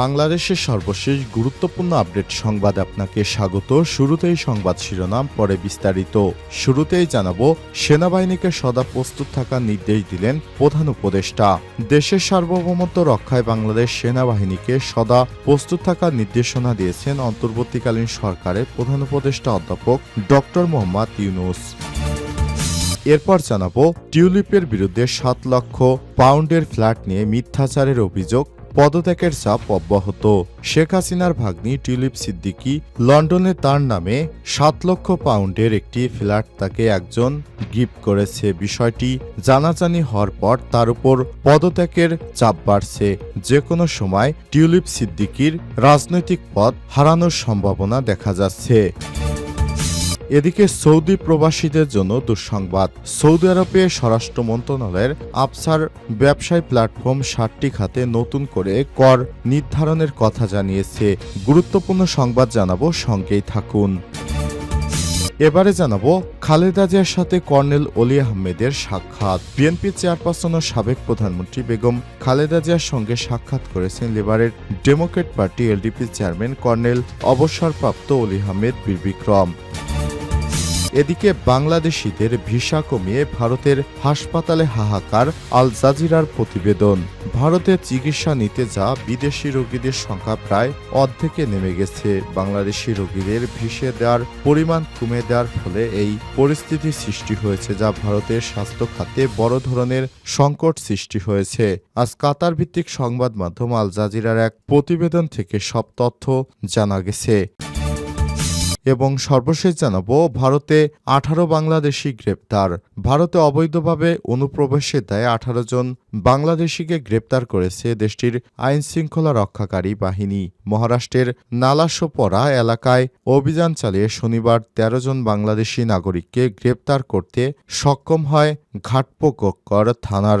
বাংলাদেশের সর্বশেষ গুরুত্বপূর্ণ আপডেট সংবাদ আপনাকে স্বাগত। শুরুতেই সংবাদ শিরোনাম, পরে বিস্তারিত। শুরুতেই জানাব, সেনাবাহিনীকে সদা প্রস্তুত থাকার নির্দেশ দিলেন প্রধান উপদেষ্টা। দেশের সার্বভৌমত্ব রক্ষায় বাংলাদেশ সেনাবাহিনীকে সদা প্রস্তুত থাকার নির্দেশনা দিয়েছেন অন্তর্বর্তীকালীন সরকারের প্রধান উপদেষ্টা অধ্যাপক ডক্টর মোহাম্মদ ইউনুস। এরপর জানাব, টিউলিপের বিরুদ্ধে সাত লক্ষ পাউন্ডের ফ্ল্যাট নিয়ে মিথ্যাচারের অভিযোগ। পদত্যাগের চাপ অব্যাহত। শেখ হাসিনার ভাগ্নি টিউলিপ সিদ্দিকি লন্ডনে তার নামে সাত লক্ষ পাউন্ডের একটি ফ্ল্যাট তাকে একজন গিফট করেছে। বিষয়টি জানাজানি হওয়ার পর তার উপর পদত্যাগের চাপ বাড়ছে। যে কোনো সময় টিউলিপ সিদ্দিকির রাজনৈতিক পদ হারানোর সম্ভাবনা দেখা যাচ্ছে। এদিকে সৌদি প্রবাসীদের জন্য দুঃসংবাদ। সৌদি আরবে স্বরাষ্ট্র মন্ত্রণালয়ের আফসার ব্যবসায় প্ল্যাটফর্ম ষাটটি খাতে নতুন করে কর নির্ধারণের কথা জানিয়েছে। গুরুত্বপূর্ণ সংবাদ জানাব সঙ্গেই থাকুন। এবারে জানাব খালেদা জিয়ার সাথে কর্নেল অলি আহমেদের সাক্ষাৎ। বিএনপি চেয়ারপারসন ও সাবেক প্রধানমন্ত্রী বেগম খালেদা জিয়ার সঙ্গে সাক্ষাৎ করেছেন লেবারের Democrat party LDP chairman colonel অবসরপ্রাপ্ত অলি আহমেদ বীর বিক্রম এদিকে বাংলাদেশিদের ভিসা কমিয়ে ভারতের হাসপাতালে হাহাকার, আল জাজিরার প্রতিবেদন। ভারতে চিকিৎসা নিতে যা বিদেশি রোগীদের সংখ্যা প্রায় অর্ধেকে নেমে গেছে। বাংলাদেশি রোগীদের ভিসে দেওয়ার পরিমাণ কমে দেওয়ার ফলে এই পরিস্থিতি সৃষ্টি হয়েছে, যা ভারতের স্বাস্থ্য খাতে বড় ধরনের সংকট সৃষ্টি হয়েছে। আজ কাতার ভিত্তিক সংবাদ মাধ্যম আল জাজিরার এক প্রতিবেদন থেকে সব তথ্য জানা গেছে। এবং সর্বশেষ জানাব, ভারতে আঠারো বাংলাদেশি গ্রেপ্তার। ভারতে অবৈধভাবে অনুপ্রবেশের দায়ে আঠারো জন বাংলাদেশিকে গ্রেপ্তার করেছে দেশটির আইন শৃঙ্খলা রক্ষাকারী বাহিনী। মহারাষ্ট্রের নালাসোপরা এলাকায় অভিযান চালিয়ে শনিবার ১৩ জন বাংলাদেশি নাগরিককে গ্রেপ্তার করতে সক্ষম হয় ঘাটপোকর থানার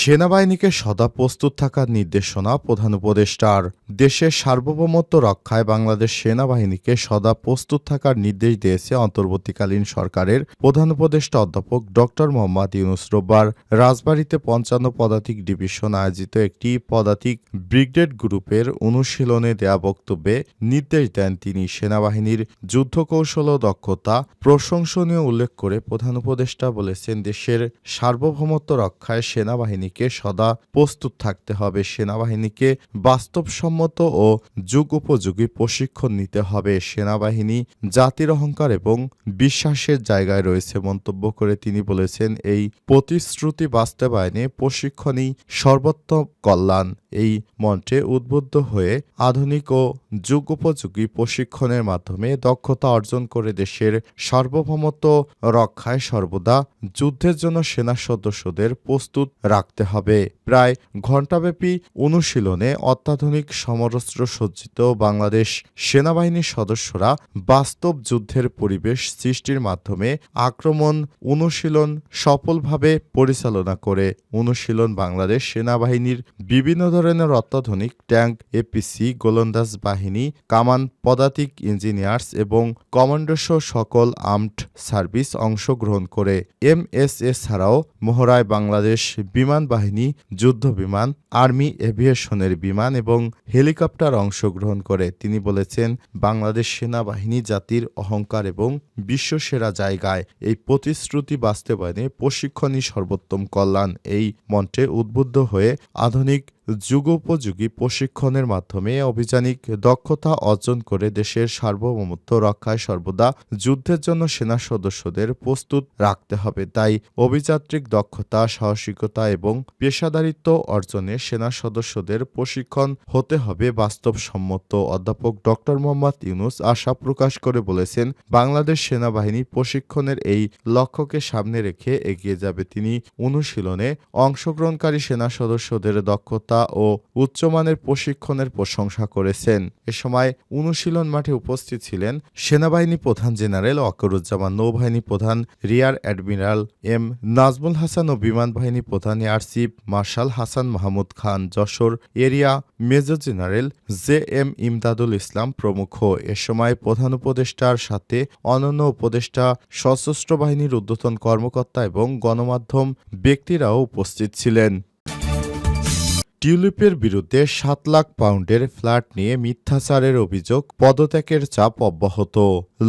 সেনাবাহিনীকে সদা প্রস্তুত থাকার নির্দেশনা প্রধান উপদেষ্টার। দেশের সার্বভৌমত্ব রক্ষায় বাংলাদেশ সেনাবাহিনীকে সদা প্রস্তুত থাকার নির্দেশ দিয়েছে অন্তর্বর্তীকালীন সরকারের প্রধান উপদেষ্টা অধ্যাপক ডক্টর মোহাম্মদ ইউনুস রোববার। রাজবাড়ীতে পঞ্চান্ন পদাতিক ডিভিশন আয়োজিত একটি পদাতিক ব্রিগেড গ্রুপের অনুশীলনে দেয়া বক্তব্যে নির্দেশ দেন তিনি। সেনাবাহিনীর যুদ্ধকৌশল ও দক্ষতা প্রশংসনীয় উল্লেখ করে প্রধান উপদেষ্টা বলেছেন, দেশের সার্বভৌমত্ব রক্ষায় সেনাবাহিনী সেনাবাহিনীকে সদা প্রস্তুত থাকতে হবে। সেনাবাহিনীকে বাস্তবসম্মত ও যুগ উপযোগী প্রশিক্ষণ নিতে হবে। সেনাবাহিনী জাতির অহংকার এবং বিশ্বাসের জায়গায় রয়েছে মন্তব্য করে তিনি বলেছেন, এই প্রতিশ্রুতি বাস্তবায়নে প্রশিক্ষণই সর্বোত্তম কল্যাণ। এই মঞ্চে উদ্বুদ্ধ হয়ে আধুনিক ও যুগ উপযোগী প্রশিক্ষণের মাধ্যমে দক্ষতা অর্জন করে দেশের সার্বভৌমত্ব রক্ষায় সর্বদা যুদ্ধের জন্য সেনা সদস্যদের প্রস্তুত রাখতে হবে। প্রায় ঘণ্টাব্যাপী অনুশীলনে অত্যাধুনিক সমরস্ত্র সজ্জিত বাংলাদেশ সেনাবাহিনীর সদস্যরা বাস্তব যুদ্ধের পরিবেশ সৃষ্টির মাধ্যমে আক্রমণ, অনুশীলন সফলভাবে পরিচালনা করে। অনুশীলন বাংলাদেশ সেনাবাহিনীর বিভিন্ন ধরনের অত্যাধুনিক ট্যাঙ্ক, এপিসি, গোলন্দাজ বাহিনী, কামান পদাতিক ইঞ্জিনিয়ার্স এবং কমান্ডোসহ সকল আর্মড সার্ভিস অংশগ্রহণ করে। এমএসএ ছাড়াও মহড়ায় বাংলাদেশ বিমান বাহিনী যুদ্ধ বিমান আর্মি এভিয়েশনের বিমান এবং হেলিকপ্টার অংশগ্রহণ করে। তিনি বলেছেন, বাংলাদেশ সেনাবাহিনী জাতির অহংকার এবং বিশ্বসেরা জায়গায় এই প্রতিশ্রুতি বাস্তবায়নে প্রশিক্ষণই সর্বোত্তম কল্যাণ। এই মঞ্চে উদ্বুদ্ধ হয়ে আধুনিক যুগোপযোগী প্রশিক্ষণের মাধ্যমে অভিযানিক দক্ষতা অর্জন করে দেশের সার্বভৌমত্ব রক্ষায় সর্বদা যুদ্ধের জন্য সেনা সদস্যদের প্রস্তুত রাখতে হবে। তাই অভিযাত্রিক দক্ষতা, সাহসিকতা এবং পেশাদারিত্ব অর্জনে সেনা সদস্যদের প্রশিক্ষণ হতে হবে বাস্তবসম্মত, অধ্যাপক ডক্টর মোহাম্মদ ইউনুস আশা প্রকাশ করে বলেছেন, বাংলাদেশ সেনাবাহিনী প্রশিক্ষণের এই লক্ষ্যকে সামনে রেখে এগিয়ে যাবে। তিনি অনুশীলনে অংশগ্রহণকারী সেনা সদস্যদের দক্ষতা দক্ষতা ও উচ্চমানের প্রশিক্ষণের প্রশংসা করেছেন। এ সময় অনুশীলন মাঠে উপস্থিত ছিলেন সেনাবাহিনী প্রধান জেনারেল অকরুজ্জামান নৌবাহিনী প্রধান rear admiral M Nazmul Hasan ও বিমান বাহিনী প্রধান air chief marshal Hasan Mahmud Khan, Jessore area major general J M Imdadul Islam প্রমুখ। এ সময় প্রধান উপদেষ্টার সাথে অনন্য উপদেষ্টা, সশস্ত্র বাহিনীর ঊর্ধ্বতন কর্মকর্তা এবং গণমাধ্যম ব্যক্তিরাও উপস্থিত ছিলেন। টিউলিপের বিরুদ্ধে সাত লাখ পাউন্ডের ফ্ল্যাট নিয়ে মিথ্যাচারের অভিযোগ, পদত্যাগের চাপ অব্যাহত।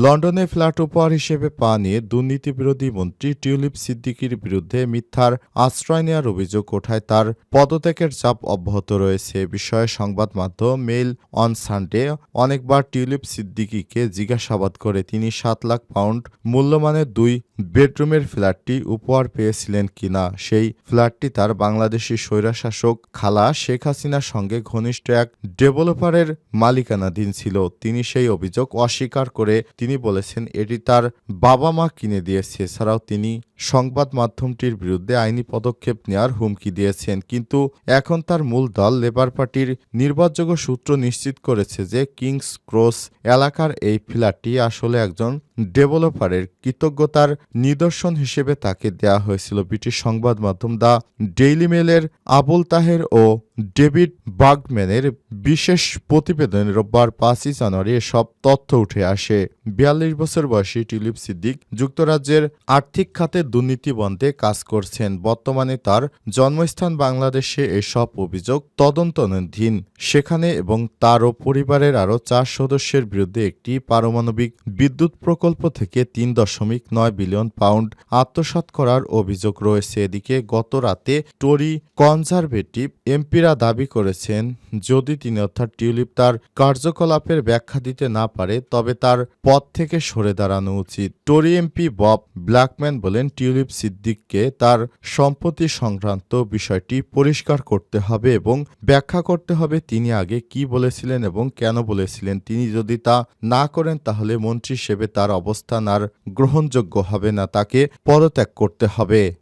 লন্ডনে ফ্ল্যাট উপহার হিসেবে পা নিয়ে দুর্নীতিবিরোধী মন্ত্রী টিউলিপ সিদ্দিকির বিরুদ্ধে মিথ্যার আশ্রয় নেওয়ার অভিযোগ ওঠায় তার পদত্যাগের চাপ অব্যাহত রয়েছে। বিষয়ে সংবাদ মাধ্যম মেইল অন সানডে অনেকবার টিউলিপ সিদ্দিকিকে জিজ্ঞাসাবাদ করে তিনি সাত লাখ পাউন্ড মূল্যমানের দুই বেডরুমের ফ্ল্যাটটি উপহার পেয়েছিলেন কিনা, সেই ফ্ল্যাটটি তার বাংলাদেশি স্বৈরাশাসক খালা শেখ হাসিনার সঙ্গে ঘনিষ্ঠ এক ডেভেলপারের মালিকানাধীন ছিল। তিনি সেই অভিযোগ অস্বীকার করে তিনি বলেছেন, এটি তার বাবা মা কিনে দিয়েছে। এছাড়াও তিনি সংবাদ মাধ্যমটির বিরুদ্ধে আইনি পদক্ষেপ নেওয়ার হুমকি দিয়েছেন। কিন্তু এখন তার মূল দল লেবার পার্টির নির্ভরযোগ্য সূত্র নিশ্চিত করেছে যে কিংস ক্রস এলাকার এই ফ্ল্যাটটি আসলে একজন ডেভেলপারের কৃতজ্ঞতার নিদর্শন হিসেবে তাকে দেয়া হয়েছিল ব্রিটিশ সংবাদ মাধ্যম দ্য ডেইলি মেলের আবুল তাহের ও ডেভিড বাগম্যানের বিশেষ প্রতিবেদনে রোববার পাঁচই জানুয়ারি সব তথ্য উঠে আসে। বিয়াল্লিশ বছর বয়সী টিলিপ সিদ্দিক যুক্তরাজ্যের আর্থিক খাতে দুর্নীতি বন্ধে কাজ করছেন। বর্তমানে তার জন্মস্থান বাংলাদেশে এসব অভিযোগ তদন্তনাধীন সেখানে এবং তারও পরিবারের আরও চার সদস্যের বিরুদ্ধে একটি পারমাণবিক বিদ্যুৎ প্রকল্প থেকে তিন দশমিক নয় বিলিয়ন পাউন্ড আত্মসাৎ করার অভিযোগ রয়েছে। এদিকে গত রাতে টরি কনজারভেটিভ এমপিরা দাবি করেছেন, যদি তিনি অর্থাৎ টিউলিপ তার কার্যকলাপের ব্যাখ্যা দিতে না পারে, তবে তার পদ থেকে সরে দাঁড়ানো উচিত। টরি এমপি বব ব্ল্যাকম্যান বলেন, টিউলিপ সিদ্দিককে তার সম্পত্তি সংক্রান্ত বিষয়টি পরিষ্কার করতে হবে এবং ব্যাখ্যা করতে হবে তিনি আগে কি বলেছিলেন এবং কেন বলেছিলেন। তিনি যদি তা না করেন, তাহলে মন্ত্রী হিসেবে তার অবস্থান আর গ্রহণযোগ্য হবে না, তাকে পদত্যাগ করতে হবে।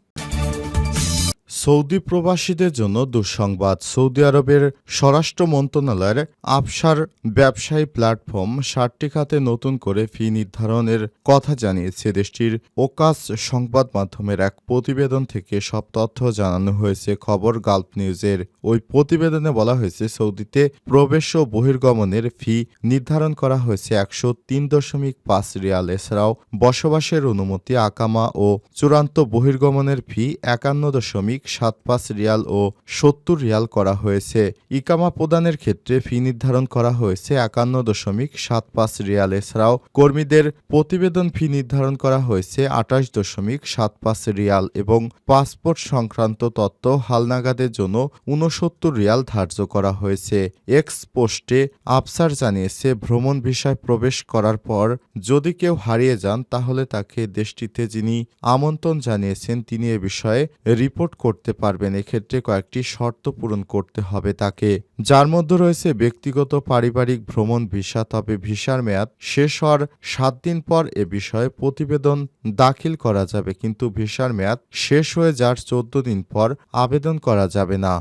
সৌদি প্রবাসীদের জন্য দুঃসংবাদ। সৌদি আরবের স্বরাষ্ট্র মন্ত্রণালয়ের আফসার ব্যবসায়ী প্ল্যাটফর্ম ষাটটি খাতে নতুন করে ফি নির্ধারণের কথা জানিয়েছে দেশটির ওকাস সংবাদ মাধ্যমের এক প্রতিবেদন থেকে সব তথ্য জানানো হয়েছে। খবর গালফ নিউজের ওই প্রতিবেদনে বলা হয়েছে, সৌদিতে প্রবেশ ও বহির্গমনের ফি নির্ধারণ করা হয়েছে একশো তিন দশমিক পাঁচ রিয়াল। এছাড়াও বসবাসের অনুমতি, আকামা ও চূড়ান্ত বহির্গমনের ফি একান্ন দশমিক সাত পাঁচ রিয়াল ও সত্তর রিয়াল করা হয়েছে। ইকামা প্রদানের ক্ষেত্রে ফি নির্ধারণ করা হয়েছে একান্ন দশমিক সাত পাঁচ রিয়াল। এছাড়াও কর্মীদের প্রতিবেদন ফি নির্ধারণ করা হয়েছে আঠাশ দশমিক সাত পাঁচ রিয়াল এবং পাসপোর্ট সংক্রান্ত তথ্য হালনাগাদের জন্য ঊনসত্তর রিয়াল ধার্য করা হয়েছে। এক্স পোস্টে আফসার জানিয়েছে, ভ্রমণ ভিসায় প্রবেশ করার পর যদি কেউ হারিয়ে যান তাহলে তাকে দেশটিতে যিনি আমন্ত্রণ জানিয়েছেন তিনি এ বিষয়ে রিপোর্ট করতে পারবেন, এক্ষেত্রে কয়েকটি শর্ত পূরণ করতে হবে তাকে। যার মধ্যে রয়েছে ব্যক্তিগত পারিবারিক ভ্রমণ ভিসা, তবে ভিসার মেয়াদ শেষ হওয়ার সাত দিন পর এ বিষয়ে প্রতিবেদন দাখিল করা যাবে, কিন্তু ভিসার মেয়াদ শেষ হয়ে যার চোদ্দ দিন পর আবেদন করা যাবে না।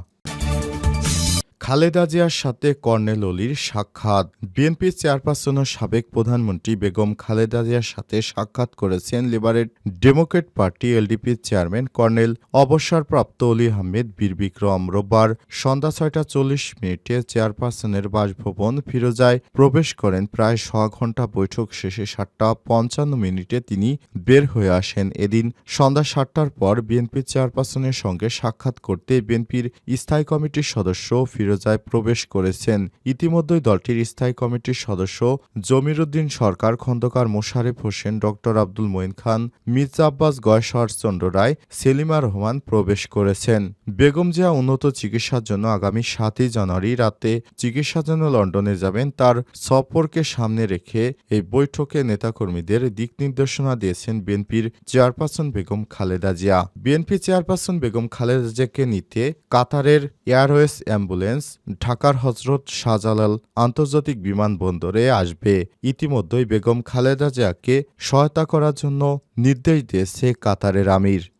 খালেদা জিয়ার সাথে কর্নেল অলির সাক্ষাৎ। বিএনপি চেয়ারপারসন ও সাবেক প্রধানমন্ত্রী বেগম খালেদা জিয়ার সাথে সাক্ষাৎ করেছেন লিবারেট ডেমোক্রেট পার্টি এলডিপির চেয়ারম্যান কর্নেল অবসরপ্রাপ্ত অলি আহমেদ বীর বিক্রম রোববার সন্ধ্যা ছয়টা চল্লিশ মিনিটে চেয়ারপারসনের বাসভবন ফিরোজায় প্রবেশ করেন। প্রায় ছ ঘণ্টা বৈঠক শেষে সাতটা পঞ্চান্ন মিনিটে তিনি বের হয়ে আসেন। এদিন সন্ধ্যা সাতটার পর বিএনপি চেয়ারপারসনের সঙ্গে সাক্ষাৎ করতে বিএনপির স্থায়ী কমিটির সদস্য ফিরোজায় প্রবেশ করেছেন। ইতিমধ্যেই দলটির স্থায়ী কমিটির সদস্য জমির উদ্দিন সরকার, খন্দকার মোশারেফ হোসেন, ডক্টর আব্দুল মঈন খান, মির্জা আব্বাস গয়সরচন্দ্র রায়, সেলিমা রহমান প্রবেশ করেছেন। বেগম জিয়া উন্নত চিকিৎসার জন্য আগামী সাতই জানুয়ারি রাতে চিকিৎসার জন্য লন্ডনে যাবেন। তার সফরকে সামনে রেখে এই বৈঠকে নেতাকর্মীদের দিক নির্দেশনা দিয়েছেন বিএনপির chairperson Begum Khaleda Zia. BNP chairperson Begum Khaleda জিয়াকে নিতে কাতারের এয়ারওয়েজ অ্যাম্বুলেন্স ঢাকার হজরত শাহজালাল আন্তর্জাতিক বিমানবন্দরে আসবে। ইতিমধ্যেই বেগম খালেদা জিয়াকে সহায়তা করার জন্য নির্দেশ দিয়েছে কাতারের আমির।